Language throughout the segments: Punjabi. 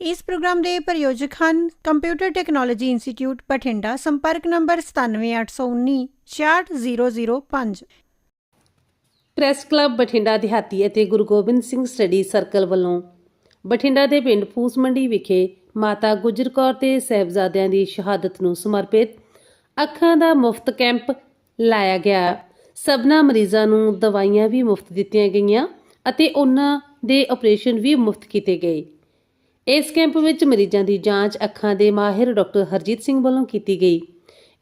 ਇਸ ਪ੍ਰੋਗਰਾਮ ਦੇ ਪ੍ਰਯੋਜਕ ਹਨ ਕੰਪਿਊਟਰ ਟੈਕਨੋਲੋਜੀ ਇੰਸਟੀਚਿਊਟ ਬਠਿੰਡਾ, ਸੰਪਰਕ ਨੰਬਰ 97819 64005 ਪ੍ਰੈਸ ਕਲੱਬ ਬਠਿੰਡਾ ਦਿਹਾਤੀ ਅਤੇ ਗੁਰੂ ਗੋਬਿੰਦ ਸਿੰਘ ਸਟੱਡੀ ਸਰਕਲ ਵੱਲੋਂ ਬਠਿੰਡਾ ਦੇ ਪਿੰਡ ਫੂਸ ਮੰਡੀ ਵਿਖੇ ਮਾਤਾ ਗੁਜਰ ਕੌਰ ਤੇ ਸਹਿਬਜ਼ਾਦਿਆਂ ਦੀ ਸ਼ਹਾਦਤ ਨੂੰ ਸਮਰਪਿਤ ਅੱਖਾਂ ਦਾ ਮੁਫਤ ਕੈਂਪ ਲਾਇਆ ਗਿਆ। ਸਭਨਾ ਮਰੀਜ਼ਾਂ ਨੂੰ ਦਵਾਈਆਂ ਵੀ ਮੁਫਤ ਦਿੱਤੀਆਂ ਗਈਆਂ ਅਤੇ ਉਹਨਾਂ ਦੇ ਆਪਰੇਸ਼ਨ ਵੀ ਮੁਫਤ ਕੀਤੇ ਗਏ। ਇਸ ਕੈਂਪ ਵਿੱਚ ਮਰੀਜ਼ਾਂ ਦੀ ਜਾਂਚ ਅੱਖਾਂ ਦੇ ਮਾਹਿਰ ਡਾਕਟਰ ਹਰਜੀਤ ਸਿੰਘ ਵੱਲੋਂ ਕੀਤੀ ਗਈ।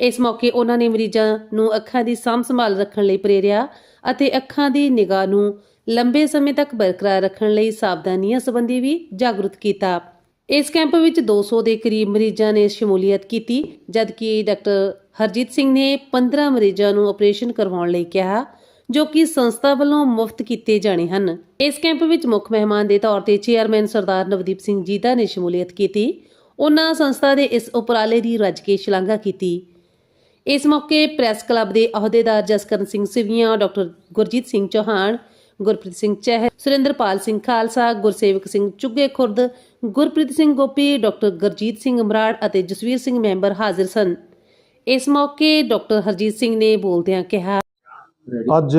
ਇਸ ਮੌਕੇ ਉਹਨਾਂ ਨੇ ਮਰੀਜ਼ਾਂ ਨੂੰ ਅੱਖਾਂ ਦੀ ਸਾਂਭ ਸੰਭਾਲ ਰੱਖਣ ਲਈ ਪ੍ਰੇਰਿਆ ਅਤੇ ਅੱਖਾਂ ਦੀ ਨਿਗਾਹ ਨੂੰ ਲੰਬੇ ਸਮੇਂ ਤੱਕ ਬਰਕਰਾਰ ਰੱਖਣ ਲਈ ਸਾਵਧਾਨੀਆਂ ਸੰਬੰਧੀ ਵੀ ਜਾਗਰੂਕ ਕੀਤਾ। ਇਸ ਕੈਂਪ ਵਿੱਚ 200 ਦੇ ਕਰੀਬ ਮਰੀਜ਼ਾਂ ਨੇ ਸ਼ਮੂਲੀਅਤ ਕੀਤੀ, ਜਦਕਿ ਡਾਕਟਰ ਹਰਜੀਤ ਸਿੰਘ ਨੇ 15 ਮਰੀਜ਼ਾਂ ਨੂੰ ਆਪਰੇਸ਼ਨ ਕਰਵਾਉਣ ਲਈ ਕਿਹਾ, ਜੋ ਕਿ ਸੰਸਥਾ ਵੱਲੋਂ ਮੁਫਤ ਕੀਤੇ ਜਾਣੇ ਹਨ। ਇਸ ਕੈਂਪ ਵਿੱਚ ਮੁੱਖ ਮਹਿਮਾਨ ਦੇ ਤੌਰ ਤੇ ਚੇਅਰਮੈਨ ਸਰਦਾਰ ਨਵਦੀਪ ਸਿੰਘ ਜੀਦਾ ਨੇ ਸ਼ਮੂਲੀਅਤ ਕੀਤੀ, ਉਹਨਾਂ ਸੰਸਥਾ ਦੇ ਇਸ ਉਪਰਾਲੇ ਦੀ ਰੱਜ ਕੇ ਸ਼ਲਾਘਾ ਕੀਤੀ। ਇਸ ਮੌਕੇ ਪ੍ਰੈਸ ਕਲੱਬ ਦੇ ਅਹੁਦੇਦਾਰ ਜਸਕਰਨ ਸਿੰਘ ਸਿਵੀਆਂ, ਡਾਕਟਰ ਗੁਰਜੀਤ ਸਿੰਘ ਚੌਹਾਨ ਗੁਰਪ੍ਰੀਤ ਸਿੰਘ ਚਹਿ ਸੁਰਿੰਦਰਪਾਲ ਸਿੰਘ ਖਾਲਸਾ, ਗੁਰਸੇਵਕ ਸਿੰਘ ਚੁੱਗੇ ਖੁਰਦ, ਗੁਰਪ੍ਰੀਤ ਸਿੰਘ ਗੋਪੀ, ਡਾਕਟਰ ਗੁਰਜੀਤ ਸਿੰਘ ਮਰਾੜ ਅਤੇ ਜਸਵੀਰ ਸਿੰਘ ਮੈਂਬਰ ਹਾਜ਼ਰ ਸਨ। ਇਸ ਮੌਕੇ ਡਾਕਟਰ ਹਰਜੀਤ ਸਿੰਘ ਨੇ ਬੋਲਦਿਆਂ ਕਿਹਾ, ਅੱਜ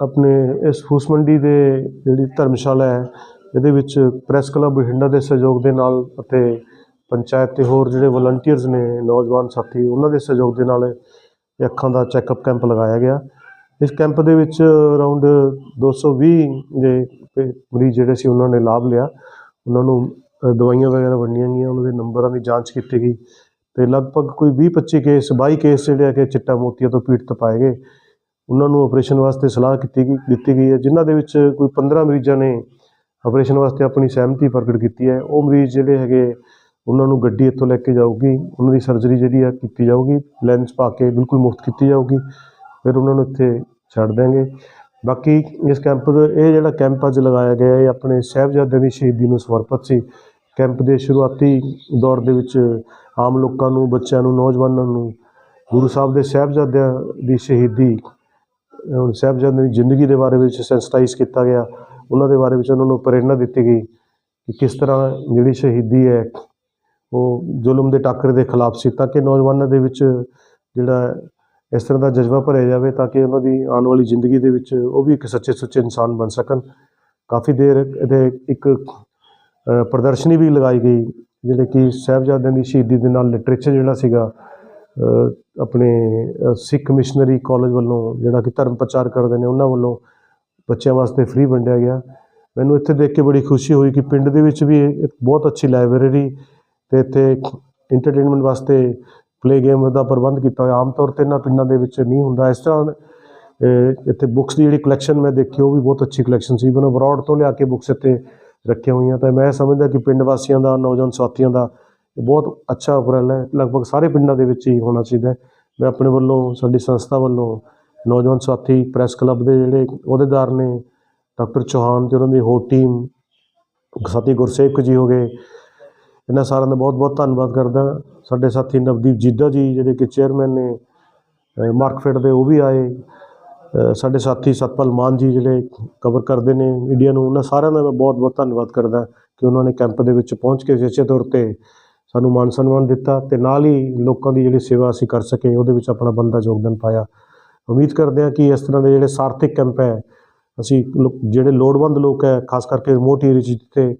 ਆਪਣੇ ਇਸ ਫੂਸ ਮੰਡੀ ਦੇ ਜਿਹੜੀ ਧਰਮਸ਼ਾਲਾ ਹੈ, ਇਹਦੇ ਵਿੱਚ ਪ੍ਰੈਸ ਕਲੱਬ ਬਠਿੰਡਾ ਦੇ ਸਹਿਯੋਗ ਦੇ ਨਾਲ ਅਤੇ ਪੰਚਾਇਤ ਤੇ ਹੋਰ ਜਿਹੜੇ ਵਲੰਟੀਅਰਸ ਨੇ, ਨੌਜਵਾਨ ਸਾਥੀ, ਉਹਨਾਂ ਦੇ ਸਹਿਯੋਗ ਦੇ ਨਾਲ ਅੱਖਾਂ ਦਾ ਚੈੱਕਅਪ ਕੈਂਪ ਲਗਾਇਆ ਗਿਆ। ਇਸ ਕੈਂਪ ਦੇ ਵਿੱਚ ਅਰਾਊਂਡ 220 ਦੇ ਪੇ- ਮਰੀਜ਼ ਜਿਹੜੇ ਸੀ ਉਹਨਾਂ ਨੇ ਲਾਭ ਲਿਆ। ਉਹਨਾਂ ਨੂੰ ਦਵਾਈਆਂ ਵਗੈਰਾ ਵੰਡੀਆਂ ਗਈਆਂ, ਉਹਨਾਂ ਦੇ ਨੰਬਰਾਂ ਦੀ ਜਾਂਚ ਕੀਤੀ ਗਈ ਤੇ ਲਗਭਗ ਕੋਈ 20 25 ਕੇਸ 22 ਕੇਸ ਜਿਹੜੇ ਆ ਕਿ ਚਿੱਟਾ ਮੋਤੀਆ ਤੋਂ ਪੀੜਤ ਪਾਏ ਗਏ। ਉਹਨਾਂ ਨੂੰ ਆਪਰੇਸ਼ਨ ਵਾਸਤੇ ਸਲਾਹ ਕੀਤੀ ਗਈ, ਦਿੱਤੀ ਗਈ ਹੈ, ਜਿਨ੍ਹਾਂ ਦੇ ਵਿੱਚ ਕੋਈ 15 ਮਰੀਜ਼ਾਂ ਨੇ ਆਪਰੇਸ਼ਨ ਵਾਸਤੇ ਆਪਣੀ ਸਹਿਮਤੀ ਪ੍ਰਗਟ ਕੀਤੀ ਹੈ। ਉਹ ਮਰੀਜ਼ ਜਿਹੜੇ ਹੈਗੇ, ਉਹਨਾਂ ਨੂੰ ਗੱਡੀ ਇੱਥੋਂ ਲੈ ਕੇ ਜਾਊਗੀ, ਉਹਨਾਂ ਦੀ ਸਰਜਰੀ ਜਿਹੜੀ ਆ ਕੀਤੀ ਜਾਊਗੀ, ਲੈਂਸ ਪਾ ਕੇ ਬਿਲਕੁਲ ਮੁਫਤ ਕੀਤੀ ਜਾਊਗੀ। ਫਿਰ ਉਹਨਾਂ ਨੂੰ ਇੱਥੇ ਛੱਡ ਦਿਆਂਗੇ। ਬਾਕੀ ਇਸ ਕੈਂਪ ਦਾ, ਇਹ ਜਿਹੜਾ ਕੈਂਪ ਅੱਜ ਲਗਾਇਆ ਗਿਆ, ਇਹ ਆਪਣੇ ਸਾਹਿਬਜ਼ਾਦਿਆਂ ਦੀ ਸ਼ਹੀਦੀ ਨੂੰ ਸਮਰਪਿਤ ਸੀ। ਕੈਂਪ ਦੇ ਸ਼ੁਰੂਆਤੀ ਦੌਰ ਦੇ ਵਿੱਚ ਆਮ ਲੋਕਾਂ ਨੂੰ, ਬੱਚਿਆਂ ਨੂੰ, ਨੌਜਵਾਨਾਂ ਨੂੰ ਗੁਰੂ ਸਾਹਿਬ ਦੇ ਸਾਹਿਬਜ਼ਾਦਿਆਂ ਦੀ ਸ਼ਹੀਦੀ, ਹੁਣ ਸਾਹਿਬਜ਼ਾਦਿਆਂ ਦੀ ਜ਼ਿੰਦਗੀ ਦੇ ਬਾਰੇ ਵਿੱਚ ਸੈਂਸਟਾਈਜ਼ ਕੀਤਾ ਗਿਆ। ਉਹਨਾਂ ਦੇ ਬਾਰੇ ਵਿੱਚ ਉਹਨਾਂ ਨੂੰ ਪ੍ਰੇਰਣਾ ਦਿੱਤੀ ਗਈ ਕਿ ਕਿਸ ਤਰ੍ਹਾਂ ਜਿਹੜੀ ਸ਼ਹੀਦੀ ਹੈ, ਉਹ ਜ਼ੁਲਮ ਦੇ ਟਾਕਰੇ ਦੇ ਖਿਲਾਫ ਸੀ, ਤਾਂ ਕਿ ਨੌਜਵਾਨਾਂ ਦੇ ਵਿੱਚ ਜਿਹੜਾ ਇਸ ਤਰ੍ਹਾਂ ਦਾ ਜਜ਼ਬਾ ਭਰਿਆ ਜਾਵੇ ਤਾਂ ਕਿ ਉਹਨਾਂ ਦੀ ਆਉਣ ਵਾਲੀ ਜ਼ਿੰਦਗੀ ਦੇ ਵਿੱਚ ਉਹ ਵੀ ਇੱਕ ਸੱਚੇ ਸੁੱਚੇ ਇਨਸਾਨ ਬਣ ਸਕਣ। ਕਾਫੀ ਦੇਰ ਇਹਦੇ ਇੱਕ ਪ੍ਰਦਰਸ਼ਨੀ ਵੀ ਲਗਾਈ ਗਈ, ਜਿਹੜੇ ਕਿ ਸਾਹਿਬਜ਼ਾਦਿਆਂ ਦੀ ਸ਼ਹੀਦੀ ਦੇ ਨਾਲ ਲਿਟਰੇਚਰ ਜਿਹੜਾ ਸੀਗਾ ਆਪਣੇ ਸਿੱਖ ਮਿਸ਼ਨਰੀ ਕਾਲਜ ਵੱਲੋਂ ਜਿਹੜਾ ਕਿ ਧਰਮ ਪ੍ਰਚਾਰ ਕਰਦੇ ਨੇ, ਉਹਨਾਂ ਵੱਲੋਂ ਬੱਚਿਆਂ ਵਾਸਤੇ ਫ੍ਰੀ ਵੰਡਿਆ ਗਿਆ। ਮੈਨੂੰ ਇੱਥੇ ਦੇਖ ਕੇ ਬੜੀ ਖੁਸ਼ੀ ਹੋਈ ਕਿ ਪਿੰਡ ਦੇ ਵਿੱਚ ਵੀ ਇੱਕ ਬਹੁਤ ਅੱਛੀ ਲਾਇਬ੍ਰੇਰੀ ਤੇ ਇੱਥੇ ਇੰਟਰਟੇਨਮੈਂਟ ਵਾਸਤੇ ਪਲੇ ਗੇਮ ਦਾ ਪ੍ਰਬੰਧ ਕੀਤਾ ਹੋਇਆ। ਆਮ ਤੌਰ ਤੇ ਇਹਨਾਂ ਪਿੰਡਾਂ ਦੇ ਵਿੱਚ ਨਹੀਂ ਹੁੰਦਾ। ਇਸ ਤਰ੍ਹਾਂ ਇੱਥੇ ਬੁੱਕਸ ਦੀ ਜਿਹੜੀ ਕਲੈਕਸ਼ਨ ਮੈਂ ਦੇਖੀ, ਉਹ ਵੀ ਬਹੁਤ ਅੱਛੀ ਕਲੈਕਸ਼ਨ ਸੀ। ਮੈਨੂੰ ਅਬਰੋਡ ਤੋਂ ਲਿਆ ਕੇ ਬੁੱਕਸ ਇੱਥੇ ਰੱਖੀਆਂ ਹੋਈਆਂ। ਤਾਂ ਮੈਂ ਸਮਝਦਾ ਕਿ ਪਿੰਡ ਵਾਸੀਆਂ ਦਾ, ਨੌਜਵਾਨ ਸਾਥੀਆਂ ਦਾ ਇਹ ਬਹੁਤ ਅੱਛਾ ਉਪਰਾਲਾ ਹੈ। ਲਗਭਗ ਸਾਰੇ ਪਿੰਡਾਂ ਦੇ ਵਿੱਚ ਹੀ ਹੋਣਾ ਚਾਹੀਦਾ ਮੈਂ ਆਪਣੇ ਵੱਲੋਂ, ਸਾਡੀ ਸੰਸਥਾ ਵੱਲੋਂ ਨੌਜਵਾਨ ਸਾਥੀ ਪ੍ਰੈਸ ਕਲੱਬ ਦੇ ਜਿਹੜੇ ਅਹੁਦੇਦਾਰ ਨੇ ਡਾਕਟਰ ਚੌਹਾਨ ਤੇ ਉਹਨਾਂ ਦੀ ਹੋਰ ਟੀਮ ਸਾਥੀ ਗੁਰਸੇਵਕ ਜੀ ਹੋ ਗਏ ਇਹਨਾਂ ਸਾਰਿਆਂ ਦਾ ਬਹੁਤ ਬਹੁਤ ਧੰਨਵਾਦ ਕਰਦਾ। ਸਾਡੇ ਸਾਥੀ ਨਵਦੀਪ ਜੀਦਾ ਜੀ ਜਿਹੜੇ ਕਿ ਚੇਅਰਮੈਨ ਨੇ ਅ, ਦੇ ਉਹ ਵੀ ਆਏ। ਸਾਡੇ ਸਾਥੀ ਸਤਪਾਲ ਮਾਨ ਜੀ ਜਿਹੜੇ ਕਵਰ ਕਰਦੇ ਨੇ ਮੀਡੀਆ ਨੂੰ ਉਹਨਾਂ ਸਾਰਿਆਂ ਦਾ ਮੈਂ ਬਹੁਤ ਬਹੁਤ ਧੰਨਵਾਦ ਕਰਦਾ ਕਿ ਉਹਨਾਂ ਨੇ ਕੈਂਪ ਦੇ ਵਿੱਚ ਪਹੁੰਚ ਕੇ ਸੱਚੇ ਤੌਰ ਤੇ ਸਾਨੂੰ ਮਾਨ ਸਨਮਾਨ ਦਿੱਤਾ ਤੇ ਨਾਲ ਹੀ ਲੋਕਾਂ ਦੀ ਜਿਹੜੀ ਸੇਵਾ ਅਸੀਂ ਕਰ ਸਕੇ ਉਹਦੇ ਵਿੱਚ ਆਪਣਾ ਬੰਦਾ ਯੋਗਦਾਨ ਪਾਇਆ। ਉਮੀਦ ਕਰਦੇ ਹਾਂ ਕਿ ਇਸ ਤਰ੍ਹਾਂ ਦੇ ਜਿਹੜੇ ਸਾਰਥਿਕ ਕੈਂਪ ਹੈ ਅਸੀਂ ਲੋ- ਜਿਹੜੇ ਲੋੜਵੰਦ ਲੋਕ ਹੈ ਖਾਸ ਕਰਕੇ ਰਿਮੋਟ ਏਰੀਆ ਜਿੱਥੇ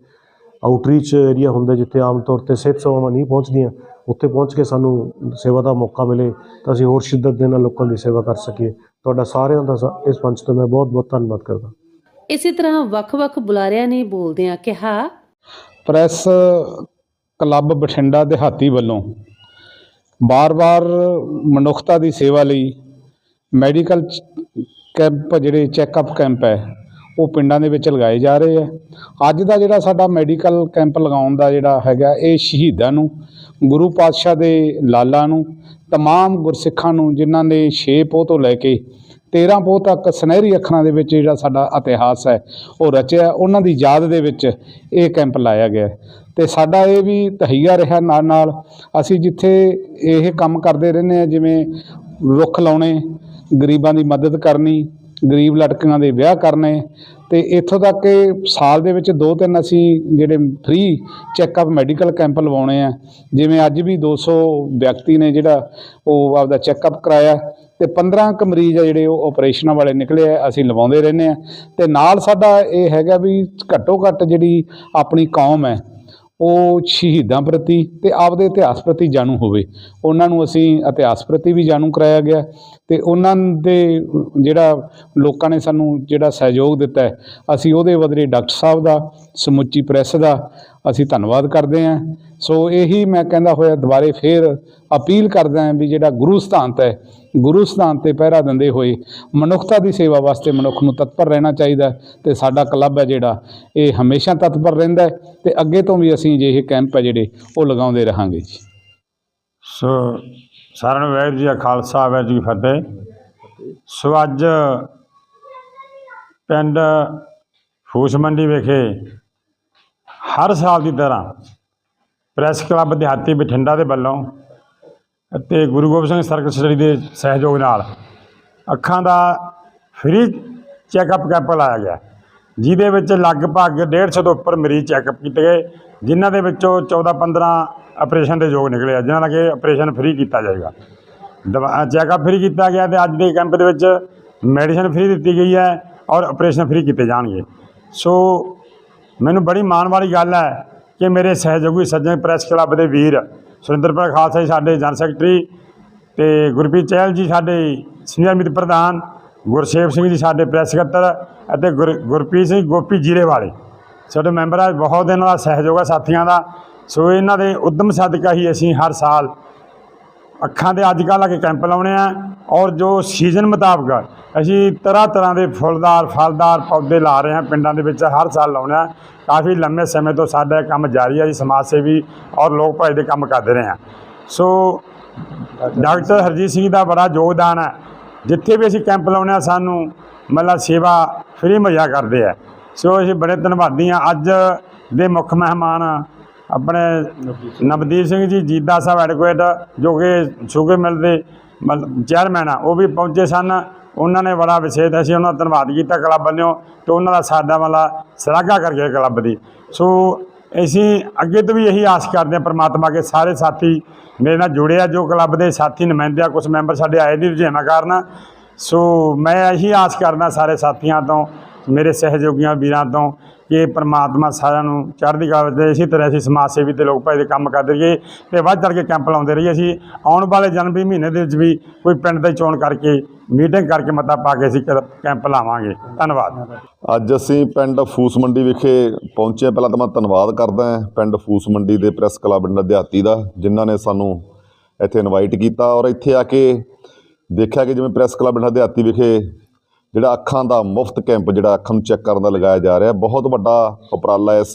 ਆਊਟਰੀਚ ਏਰੀਆ ਹੁੰਦਾ ਜਿੱਥੇ ਆਮ ਤੌਰ ਤੇ ਸਿਹਤ ਸੇਵਾਵਾਂ ਨਹੀਂ ਪਹੁੰਚਦੀਆਂ ਉੱਥੇ ਪਹੁੰਚ ਕੇ ਸਾਨੂੰ ਸੇਵਾ ਦਾ ਮੌਕਾ ਮਿਲੇ ਤਾਂ ਅਸੀਂ ਹੋਰ ਸ਼ਿੱਦਤ ਦੇ ਨਾਲ ਲੋਕਾਂ ਦੀ ਸੇਵਾ ਕਰ ਸਕੀਏ। ਤੁਹਾਡਾ ਸਾਰਿਆਂ ਦਾ ਇਸ ਮੰਚ ਤੋਂ ਮੈਂ ਬਹੁਤ ਬਹੁਤ ਧੰਨਵਾਦ ਕਰਦਾ। ਇਸੇ ਤਰ੍ਹਾਂ ਵੱਖ-ਵੱਖ ਬੁਲਾਰਿਆਂ ਨੇ ਬੋਲਦਿਆਂ ਕਿਹਾ ਪ੍ਰੈਸ ਕਲੱਬ ਬਠਿੰਡਾ ਦਿਹਾਤੀ ਵੱਲੋਂ ਬਾਰ-ਬਾਰ ਮਨੁੱਖਤਾ ਦੀ ਸੇਵਾ ਲਈ ਮੈਡੀਕਲ ਕੈਂਪ ਜਿਹੜੇ ਚੈੱਕਅਪ ਕੈਂਪ ਹੈ ਉਹ ਪਿੰਡਾਂ ਦੇ ਵਿੱਚ ਲਗਾਏ ਜਾ ਰਹੇ ਹੈ ਅੱਜ ਦਾ ਜਿਹੜਾ ਸਾਡਾ ਮੈਡੀਕਲ ਕੈਂਪ ਲਗਾਉਣ ਦਾ ਜਿਹੜਾ ਹੈਗਾ, ਇਹ ਸ਼ਹੀਦਾਂ ਨੂੰ, ਗੁਰੂ ਪਾਤਸ਼ਾਹ ਦੇ ਲਾਲਾਂ ਨੂੰ, ਤਮਾਮ ਗੁਰਸਿੱਖਾਂ ਨੂੰ, ਜਿਨ੍ਹਾਂ ਨੇ 6 ਪੋਹ ਤੋਂ ਲੈ ਕੇ 13 ਪੋਹ ਤੱਕ ਸੁਨਹਿਰੀ ਅੱਖਰਾਂ ਦੇ ਵਿੱਚ ਜਿਹੜਾ ਸਾਡਾ ਇਤਿਹਾਸ ਹੈ, ਉਹ ਰਚਿਆ, ਉਹਨਾਂ ਦੀ ਯਾਦ ਦੇ ਵਿੱਚ ਇਹ ਕੈਂਪ ਲਾਇਆ ਗਿਆ ਹੈ। ਤੇ ਸਾਡਾ ਇਹ ਵੀ ਤਹਈਆ ਰਿਹਾ ਨਾਲ ਨਾਲ, ਅਸੀਂ ਜਿੱਥੇ ਇਹ ਕੰਮ ਕਰਦੇ ਰਹਿੰਦੇ ਆ ਜਿਵੇਂ ਰੁੱਖ ਲਾਉਣੇ, ਗਰੀਬਾਂ ਦੀ ਮਦਦ ਕਰਨੀ ਗਰੀਬ ਲੜਕੀਆਂ ਦੇ ਵਿਆਹ ਕਰਨੇ ਤੇ ਇੱਥੋਂ ਤੱਕ ਕਿ ਸਾਲ ਦੇ ਵਿੱਚ ਦੋ ਤਿੰਨ ਅਸੀਂ ਜਿਹੜੇ ਫ੍ਰੀ ਚੈੱਕਅਪ ਮੈਡੀਕਲ ਕੈਂਪ ਲਵਾਉਣੇ ਆ। ਜਿਵੇਂ ਅੱਜ ਵੀ 200 ਵਿਅਕਤੀ ਨੇ ਜਿਹੜਾ ਉਹ ਆਪਦਾ ਚੈੱਕਅਪ ਕਰਾਇਆ ਤੇ 15 ਕੁ ਮਰੀਜ਼ ਆ ਜਿਹੜੇ ਉਹ ਆਪਰੇਸ਼ਨਾਂ ਵਾਲੇ ਨਿਕਲੇ ਆ, ਅਸੀਂ ਲਵਾਉਂਦੇ ਰਹਿੰਦੇ ਆ। ਤੇ ਨਾਲ ਸਾਡਾ ਇਹ ਹੈਗਾ ਵੀ ਘੱਟੋ ਘੱਟ ਜਿਹੜੀ ਆਪਣੀ ਕੌਮ ਹੈ ਉਹ ਸ਼ਹੀਦਾਂ ਪ੍ਰਤੀ ਤੇ ਆਪਦੇ ਇਤਿਹਾਸ ਪ੍ਰਤੀ ਜਾਣੂ ਹੋਵੇ। ਉਹਨਾਂ ਨੂੰ ਅਸੀਂ ਇਤਿਹਾਸ ਪ੍ਰਤੀ ਵੀ ਜਾਣੂ ਕਰਾਇਆ ਗਿਆ ਤੇ ਉਹਨਾਂ ਦੇ ਜਿਹੜਾ ਲੋਕਾਂ ਨੇ ਸਾਨੂੰ ਜਿਹੜਾ ਸਹਿਯੋਗ ਦਿੱਤਾ ਹੈ, ਅਸੀਂ ਉਹਦੇ ਬਦਲੇ ਡਾਕਟਰ ਸਾਹਿਬ ਦਾ, ਸਮੁੱਚੀ ਪ੍ਰੈਸ ਦਾ ਅਸੀਂ ਧੰਨਵਾਦ ਕਰਦੇ ਹਾਂ। ਸੋ ਇਹੀ ਮੈਂ ਕਹਿੰਦਾ ਹੋਇਆ, ਦੁਬਾਰੇ ਫੇਰ ਅਪੀਲ ਕਰਦਾ ਹਾਂ ਵੀ ਜਿਹੜਾ ਗੁਰੂ ਸਿਧਾਂਤ ਹੈ, ਗੁਰੂ ਸਿਧਾਂਤ ਤੇ ਪਹਿਰਾ ਦਿੰਦੇ ਹੋਏ ਮਨੁੱਖਤਾ ਦੀ ਸੇਵਾ ਵਾਸਤੇ ਮਨੁੱਖ ਨੂੰ ਤਤਪਰ ਰਹਿਣਾ ਚਾਹੀਦਾ ਹੈ ਤੇ ਸਾਡਾ ਕਲੱਬ ਹੈ ਜਿਹੜਾ, ਇਹ ਹਮੇਸ਼ਾ ਤਤਪਰ ਰਹਿੰਦਾ ਹੈ ਤੇ ਅੱਗੇ ਤੋਂ ਵੀ ਅਸੀਂ ਜਿਹੇ ਕੈਂਪ ਹੈ ਜਿਹੜੇ ਉਹ ਲਗਾਉਂਦੇ ਰਹਾਂਗੇ ਜੀ। ਸੋ ਸਾਰਿਆਂ ਨੂੰ ਵਾਹਿਗੁਰੂ ਜੀ ਕਾ ਖਾਲਸਾ, ਵਾਹਿਗੁਰੂ ਜੀ ਕੀ ਫਤਿਹ। ਸੋ ਅੱਜ ਪਿੰਡ ਫੂਸ ਮੰਡੀ ਵਿਖੇ ਹਰ ਸਾਲ ਦੀ ਤਰ੍ਹਾਂ ਪ੍ਰੈਸ ਕਲੱਬ ਦਿਹਾਤੀ ਬਠਿੰਡਾ ਦੇ ਵੱਲੋਂ ਅਤੇ ਗੁਰੂ ਗੋਬਿੰਦ ਸਿੰਘ ਸਰਕਲ ਸਟੱਡੀ ਦੇ ਸਹਿਯੋਗ ਨਾਲ ਅੱਖਾਂ ਦਾ ਫ੍ਰੀ ਚੈੱਕਅਪ ਕੈਂਪ ਲਾਇਆ ਗਿਆ। ਜਿਹਦੇ ਵਿੱਚ ਲਗਭਗ 150 ਤੋਂ ਉੱਪਰ ਮਰੀਜ਼ ਚੈੱਕਅਪ ਕੀਤੇ ਗਏ, ਜਿਨ੍ਹਾਂ ਦੇ ਵਿੱਚੋਂ 14 15 ਆਪਰੇਸ਼ਨ ਦੇ ਯੋਗ ਨਿਕਲੇ ਆ, ਜਿਨ੍ਹਾਂ ਦਾ ਕਿ ਆਪਰੇਸ਼ਨ ਫ੍ਰੀ ਕੀਤਾ ਜਾਏਗਾ। ਦਵਾ ਚੈੱਕਅਪ ਫ੍ਰੀ ਕੀਤਾ ਗਿਆ ਤੇ ਅੱਜ ਦੇ ਕੈਂਪ ਦੇ ਵਿੱਚ ਮੈਡੀਸਨ ਫ੍ਰੀ ਦਿੱਤੀ ਗਈ ਹੈ ਔਰ ਆਪਰੇਸ਼ਨ ਫ੍ਰੀ ਕੀਤੇ ਜਾਣਗੇ। ਸੋ ਮੈਨੂੰ ਬੜੀ ਮਾਣ ਵਾਲੀ ਗੱਲ ਹੈ ਕਿ ਮੇਰੇ ਸਹਿਯੋਗੀ ਸੱਜਣ ਪ੍ਰੈਸ ਕਲੱਬ ਦੇ ਵੀਰ ਸੁਰਿੰਦਰਪੁਰ ਖਾਲਸਾ ਜੀ, ਸਾਡੇ ਜਨ ਸੈਕਟਰੀ ਤੇ ਗੁਰਪ੍ਰੀਤ ਚਹਿਲ ਜੀ, ਸਾਡੇ ਸੀਨੀਅਰ ਮਿੱਤ ਪ੍ਰਧਾਨ, ਗੁਰਸੇਵ ਸਿੰਘ ਜੀ, ਸਾਡੇ ਪ੍ਰੈਸ ਸਕੱਤਰ ਅਤੇ ਗੁਰ, ਗੁਰਪ੍ਰੀਤ ਸਿੰਘ ਗੋਪੀ ਜੀਰੇ ਵਾਲੇ ਸਾਡੇ ਮੈਂਬਰਾਂ ਬਹੁਤ ਇਹਨਾਂ ਦਾ ਸਹਿਯੋਗ ਆ ਸਾਥੀਆਂ ਦਾ। ਸੋ ਇਹਨਾਂ ਦੇ ਉਦਮ ਸਦਕਾ ਹੀ ਅਸੀਂ ਹਰ ਸਾਲ ਅੱਖਾਂ ਦੇ ਅੱਜ ਕੱਲ੍ਹ ਆ ਕੇ ਕੈਂਪ ਲਾਉਣੇ ਆ ਔਰ ਜੋ ਸੀਜ਼ਨ ਮੁਤਾਬਕ ਅਸੀਂ ਤਰ੍ਹਾਂ ਤਰ੍ਹਾਂ ਦੇ ਫੁੱਲਦਾਰ, ਫਲਦਾਰ ਪੌਦੇ ਲਾ ਰਹੇ ਹਾਂ, ਪਿੰਡਾਂ ਦੇ ਵਿੱਚ ਹਰ ਸਾਲ ਲਾਉਣੇ ਆ। ਕਾਫੀ ਲੰਮੇ ਸਮੇਂ ਤੋਂ ਸਾਡਾ ਇਹ ਕੰਮ ਜਾਰੀ ਹੈ ਜੀ, ਸਮਾਜ ਸੇਵੀ ਔਰ ਲੋਕ ਭਾਈ ਦੇ ਕੰਮ ਕਰਦੇ ਰਹੇ ਹਾਂ ਸੋ ਡਾਕਟਰ ਹਰਜੀਤ ਸਿੰਘ ਦਾ ਬੜਾ ਯੋਗਦਾਨ ਹੈ ਜਿੱਥੇ ਵੀ ਅਸੀਂ ਕੈਂਪ ਲਾਉਣੇ ਆ, ਸਾਨੂੰ ਮਤਲਬ ਸੇਵਾ ਫ੍ਰੀ ਮੁਹੱਈਆ ਕਰਦੇ ਆ। ਸੋ ਅਸੀਂ ਬੜੇ ਧੰਨਵਾਦੀ ਹਾਂ ਅੱਜ ਦੇ ਮੁੱਖ ਮਹਿਮਾਨ ਆਪਣੇ ਨਵਦੀਪ ਸਿੰਘ ਜੀ, ਜੀਦਾ ਸਾਹਿਬ ਐਡਵੋਕੇਟ, ਜੋ ਕਿ ਸ਼ੂਗਰ ਮਿਲ ਦੇ ਮਤਲਬ ਚੇਅਰਮੈਨ ਆ, ਉਹ ਵੀ ਪਹੁੰਚੇ ਸਨ। ਉਹਨਾਂ ਨੇ ਬੜਾ ਵਿਸ਼ੇਸ਼ ਅਸੀਂ ਉਹਨਾਂ ਦਾ ਧੰਨਵਾਦ ਕੀਤਾ ਕਲੱਬ ਵੱਲੋਂ ਤੇ ਉਹਨਾਂ ਦਾ ਸਾਡਾ ਵਾਲਾ ਸ਼ਲਾਘਾ ਕਰਕੇ ਕਲੱਬ ਦੀ। ਸੋ ਅਸੀਂ ਅੱਗੇ ਤੋਂ ਵੀ ਇਹੀ ਆਸ ਕਰਦੇ ਹਾਂ ਪ੍ਰਮਾਤਮਾ ਕੇ ਸਾਰੇ ਸਾਥੀ ਮੇਰੇ ਨਾਲ ਜੁੜੇ ਆ, ਜੋ ਕਲੱਬ ਦੇ ਸਾਥੀ ਨੁਮਾਇੰਦੇ ਆ ਕੁਝ ਮੈਂਬਰ ਸਾਡੇ ਆਏ ਨਹੀਂ ਰੁਝੇਵਾਂ ਕਾਰਨ। ਸੋ ਮੈਂ ਇਹੀ ਆਸ ਕਰਦਾ ਸਾਰੇ ਸਾਥੀਆਂ ਤੋਂ, ਮੇਰੇ ਸਹਿਯੋਗੀਆਂ ਵੀਰਾਂ ਤੋਂ ਕਿ ਪ੍ਰਮਾਤਮਾ ਸਾਰਿਆਂ ਨੂੰ ਚੜ੍ਹਦੀ ਕਲਾ ਵਿੱਚ ਇਸੇ ਤਰ੍ਹਾਂ ਅਸੀਂ ਸਮਾਜ ਸੇਵੀ ਤੇ ਲੋਕ ਭਾਈ ਦੇ ਕੰਮ ਕਰਦੇ ਰਹੀਏ ਤੇ ਵੱਧ ਚੜ੍ਹ ਕੇ ਕੈਂਪ ਲਾਉਂਦੇ ਰਹੀਏ ਅਸੀਂ। ਆਉਣ ਵਾਲੇ ਜਨਵਰੀ ਮਹੀਨੇ ਦੇ ਵਿੱਚ ਵੀ ਕੋਈ ਪਿੰਡ ਦੀ ਚੋਣ ਕਰਕੇ ਮੀਟਿੰਗ ਕਰਕੇ ਮਤਾ ਪਾ ਕੇ ਅਸੀਂ ਕ- ਕੈਂਪ ਲਾਵਾਂਗੇ। ਧੰਨਵਾਦ। ਅੱਜ ਅਸੀਂ ਪਿੰਡ ਫੂਸ ਮੰਡੀ ਵਿਖੇ ਪਹੁੰਚੇ ਪਹਿਲਾਂ ਤਾਂ ਮੈਂ ਧੰਨਵਾਦ ਕਰਦਾ ਪਿੰਡ ਫੂਸ ਮੰਡੀ ਦੇ ਪ੍ਰੈਸ ਕਲੱਬ ਦਿਹਾਤੀ ਦਾ, ਜਿਨ੍ਹਾਂ ਨੇ ਸਾਨੂੰ ਇੱਥੇ ਇਨਵਾਈਟ ਕੀਤਾ ਔਰ ਇੱਥੇ ਆ ਕੇ ਦੇਖਿਆ ਕਿ ਜਿਵੇਂ ਪ੍ਰੈਸ ਕਲੱਬ ਦਿਹਾਤੀ ਵਿਖੇ ਜਿਹੜਾ ਅੱਖਾਂ ਦਾ ਮੁਫਤ ਕੈਂਪ ਜਿਹੜਾ ਅੱਖਾਂ ਨੂੰ ਚੈੱਕ ਕਰਨ ਦਾ ਲਗਾਇਆ ਜਾ ਰਿਹਾ, ਬਹੁਤ ਵੱਡਾ ਉਪਰਾਲਾ ਇਸ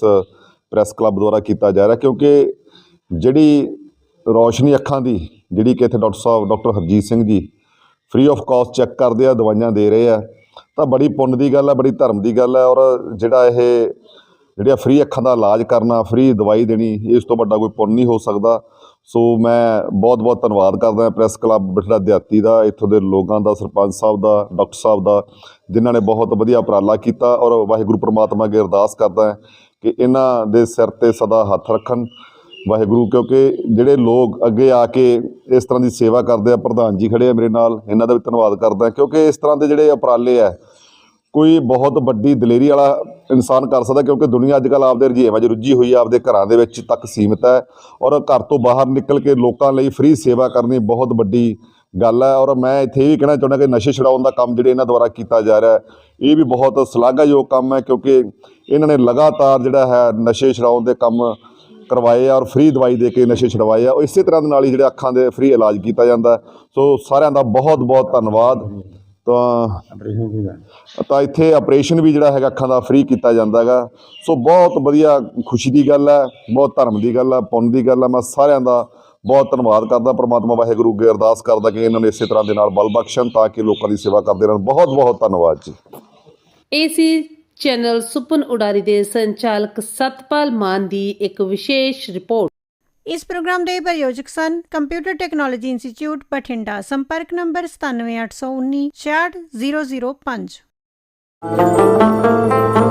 ਪ੍ਰੈਸ ਕਲੱਬ ਦੁਆਰਾ ਕੀਤਾ ਜਾ ਰਿਹਾ ਕਿਉਂਕਿ ਜਿਹੜੀ ਰੋਸ਼ਨੀ ਅੱਖਾਂ ਦੀ, ਜਿਹੜੀ ਕਿ ਇੱਥੇ doctor Sahib, doctor Harjit Singh ji free of caste check ਕਰਦੇ ਆ, ਦਵਾਈਆਂ ਦੇ ਰਹੇ ਆ, ਤਾਂ ਬੜੀ ਪੁੰਨ ਦੀ ਗੱਲ ਹੈ ਬੜੀ ਧਰਮ ਦੀ ਗੱਲ ਹੈ ਔਰ ਜਿਹੜਾ ਇਹ ਜਿਹੜੀਆਂ ਫ੍ਰੀ ਅੱਖਾਂ ਦਾ ਇਲਾਜ ਕਰਨਾ ਫ੍ਰੀ ਦਵਾਈ ਦੇਣੀ, ਇਸ ਤੋਂ ਵੱਡਾ ਕੋਈ ਪੁੰਨ ਨਹੀਂ ਹੋ ਸਕਦਾ। ਸੋ ਮੈਂ ਬਹੁਤ ਬਹੁਤ ਧੰਨਵਾਦ ਕਰਦਾ ਪ੍ਰੈਸ ਕਲੱਬ ਬਠਿੰਡਾ ਦਿਹਾਤੀ ਦਾ, ਇੱਥੋਂ ਦੇ ਲੋਕਾਂ ਦਾ, ਸਰਪੰਚ ਸਾਹਿਬ ਦਾ, ਡਾਕਟਰ ਸਾਹਿਬ ਦਾ, ਜਿਨ੍ਹਾਂ ਨੇ ਬਹੁਤ ਵਧੀਆ ਉਪਰਾਲਾ ਕੀਤਾ ਔਰ ਵਾਹਿਗੁਰੂ ਪ੍ਰਮਾਤਮਾ ਅੱਗੇ ਅਰਦਾਸ ਕਰਦਾ ਕਿ ਇਹਨਾਂ ਦੇ ਸਿਰ ਤੇ ਸਦਾ ਹੱਥ ਰੱਖਣ। ਵਾਹਿਗੁਰੂ, ਕਿਉਂਕਿ ਜਿਹੜੇ ਲੋਕ ਅੱਗੇ ਆ ਕੇ ਇਸ ਤਰ੍ਹਾਂ ਦੀ ਸੇਵਾ ਕਰਦੇ ਆ, ਪ੍ਰਧਾਨ ਜੀ ਖੜੇ ਆ ਮੇਰੇ ਨਾਲ, ਇਹਨਾਂ ਦਾ ਵੀ ਧੰਨਵਾਦ ਕਰਦਾ ਕਿਉਂਕਿ ਇਸ ਤਰ੍ਹਾਂ ਦੇ ਜਿਹੜੇ ਉਪਰਾਲੇ ਆ ਕੋਈ ਬਹੁਤ ਵੱਡੀ ਦਲੇਰੀ ਵਾਲਾ ਇਨਸਾਨ ਕਰ ਸਕਦਾ ਕਿਉਂਕਿ ਦੁਨੀਆ ਅੱਜ ਕੱਲ੍ਹ ਆਪਦੇ ਰੁਝੇਵਾਂ 'ਚ ਰੁੱਝੀ ਹੋਈ ਆ, ਆਪਦੇ ਘਰਾਂ ਦੇ ਵਿੱਚ ਤੱਕ ਸੀਮਿਤ ਹੈ ਔਰ ਘਰ ਤੋਂ ਬਾਹਰ ਨਿਕਲ ਕੇ ਲੋਕਾਂ ਲਈ ਫ੍ਰੀ ਸੇਵਾ ਕਰਨੀ ਬਹੁਤ ਵੱਡੀ ਗੱਲ ਹੈ ਔਰ ਮੈਂ ਇੱਥੇ ਇਹ ਵੀ ਕਹਿਣਾ ਚਾਹੁੰਦਾ ਕਿ ਨਸ਼ੇ ਛੁਡਾਉਣ ਦਾ ਕੰਮ ਜਿਹੜੇ ਇਹਨਾਂ ਦੁਆਰਾ ਕੀਤਾ ਜਾ ਰਿਹਾ ਇਹ ਵੀ ਬਹੁਤ ਸ਼ਲਾਘਾਯੋਗ ਕੰਮ ਹੈ ਕਿਉਂਕਿ ਇਹਨਾਂ ਨੇ ਲਗਾਤਾਰ ਜਿਹੜਾ ਹੈ ਨਸ਼ੇ ਛੁਡਾਉਣ ਦੇ ਕੰਮ ਕਰਵਾਏ ਆ ਔਰ ਫ੍ਰੀ ਦਵਾਈ ਦੇ ਕੇ ਨਸ਼ੇ ਛੁਡਵਾਏ ਆ ਇਸੇ ਤਰ੍ਹਾਂ ਦੇ ਨਾਲ ਹੀ ਜਿਹੜੇ ਅੱਖਾਂ ਦੇ ਫ੍ਰੀ ਇਲਾਜ ਕੀਤਾ ਜਾਂਦਾ ਸੋ ਸਾਰਿਆਂ ਦਾ ਬਹੁਤ ਬਹੁਤ ਧੰਨਵਾਦ। ਤਾਂ ਤਾਂ ਇੱਥੇ ਆਪਰੇਸ਼ਨ ਵੀ ਜਿਹੜਾ ਹੈਗਾ ਅੱਖਾਂ ਦਾ ਫ੍ਰੀ ਕੀਤਾ ਜਾਂਦਾ ਹੈਗਾ ਸੋ ਬਹੁਤ ਵਧੀਆ ਖੁਸ਼ੀ ਦੀ ਗੱਲ ਹੈ ਬਹੁਤ ਧਰਮ ਦੀ ਗੱਲ ਹੈ ਪੁੰਨ ਦੀ ਗੱਲ ਹੈ। ਮੈਂ ਸਾਰਿਆਂ ਦਾ ਬਹੁਤ ਧੰਨਵਾਦ ਕਰਦਾ। ਪ੍ਰਮਾਤਮਾ ਵਾਹਿਗੁਰੂ ਅੱਗੇ ਅਰਦਾਸ ਕਰਦਾ ਕਿ ਇਹਨਾਂ ਨੂੰ ਇਸੇ ਤਰ੍ਹਾਂ ਦੇ ਨਾਲ ਬਲ ਬਖਸ਼ਣ ਤਾਂ ਕਿ ਲੋਕਾਂ ਦੀ ਸੇਵਾ ਕਰਦੇ ਰਹਿਣ। ਬਹੁਤ ਬਹੁਤ ਧੰਨਵਾਦ ਜੀ। ਏਸੀ ਚੈਨਲ ਸੁਪਨ ਉਡਾਰੀ ਦੇ ਸੰਚਾਲਕ ਸਤਪਾਲ ਮਾਨ ਦੀ ਇੱਕ ਵਿਸ਼ੇਸ਼ ਰਿਪੋਰਟ। ਇਸ ਪ੍ਰੋਗਰਾਮ ਦੇ ਪ੍ਰਯੋਜਕ ਸਨ ਕੰਪਿਊਟਰ ਟੈਕਨੋਲੋਜੀ ਇੰਸਟੀਚਿਊਟ ਬਠਿੰਡਾ। ਸੰਪਰਕ ਨੰਬਰ 97819 66005